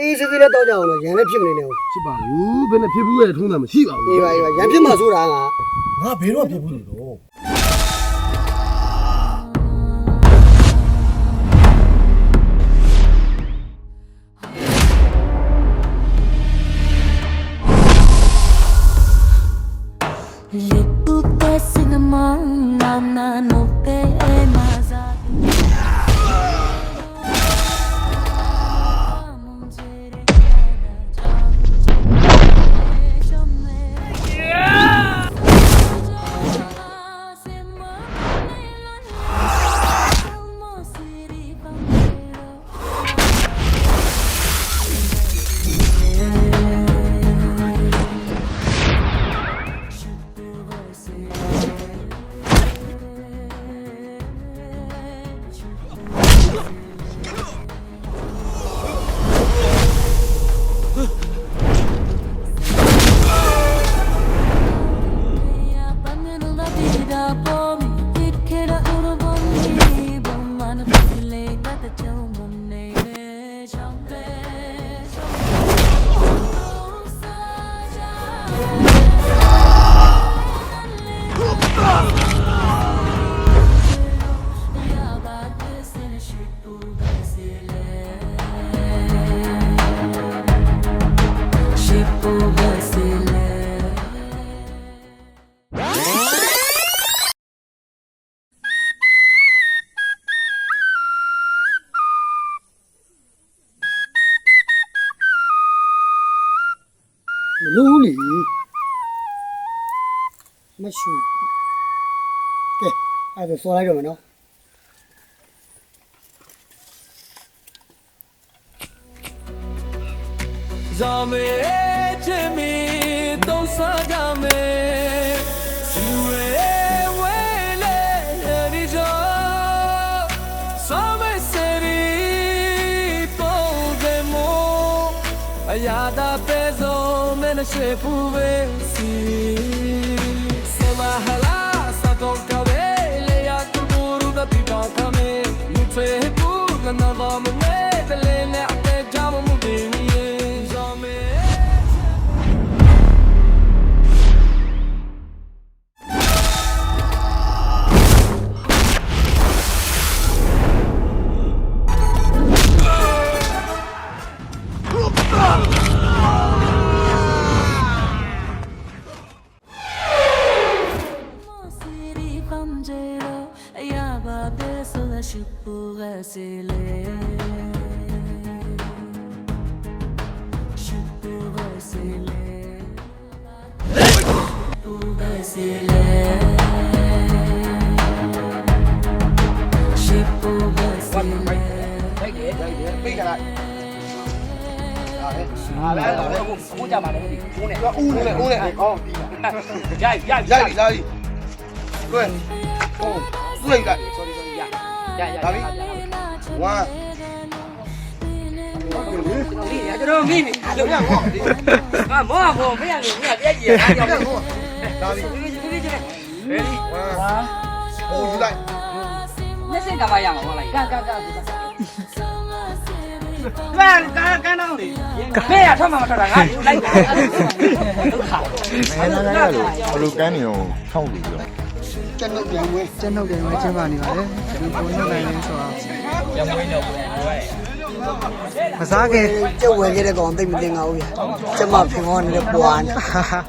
စေးလေးတောက်ကြအောင်လို့ရန်လည်းဖြစ်မနေနဲ့ဘူးဖြစ်ပါဘူးဘယ်နဲ့ဖြစ်ဘူးရဲ့ထုံးတာမရှိပါဘူးအေးပါအေးပါရန်ဖြစ်မှဆိုတာကငါဘယ်တော့ဖြစ်ဘူးလို့ 哪里？没水。对，还得说来这么着。Zame eche mi to sagame Sue wele erijo Same seri podemo Ayada peso mene se puvesi Se mahala sa con cabeza பேசுவசிப்பு வசிலே சிப்பு வசிலே சிப்பு வசிலே சிப்பு வசிலே À, lấy tỏi lấy uống, uống cho bà này đi. Uống này. Uống này, uống này. Ờ, đi. Dai, dai, dai đi, dai đi. Quên. Ồ, quên cả. ရရကွယ်ဟိုသူ့လိုက် sorry sorry ရရရဒါပြီဝါကျွန်တော်မိနေလို့ရမောငါမောမောမရလို့မရပြည့်ကြည့်ရအားကြောင့်ဒါပြီဒီဒီဒီဒီ ready ဝါဟိုယူလိုက်လက်စင်ကပါရမှာဟုတ်လားကကကကကကကနောင်းလေမဲရထွက်မှာမထွက်တာငါလိုက်ဒုက္ခမဲနာနာရလို့ဘလူကန်းနေတော့ထောက်လို့ပြော ကျွန်တော်ပြန်ဝဲကျန်းထုတ်တယ်ပဲကျင်းပါနေပါတယ်ဒီပုံနှုတ်နိုင်ရင်းဆိုတော့ရမွေးတော့မစားခဲ့ကျုပ်ဝဲခဲ့တဲ့ကောင်သိမသိငါဘူးဗျကျမဖင်ခေါ်နေတဲ့ပွားနေဟာဟာ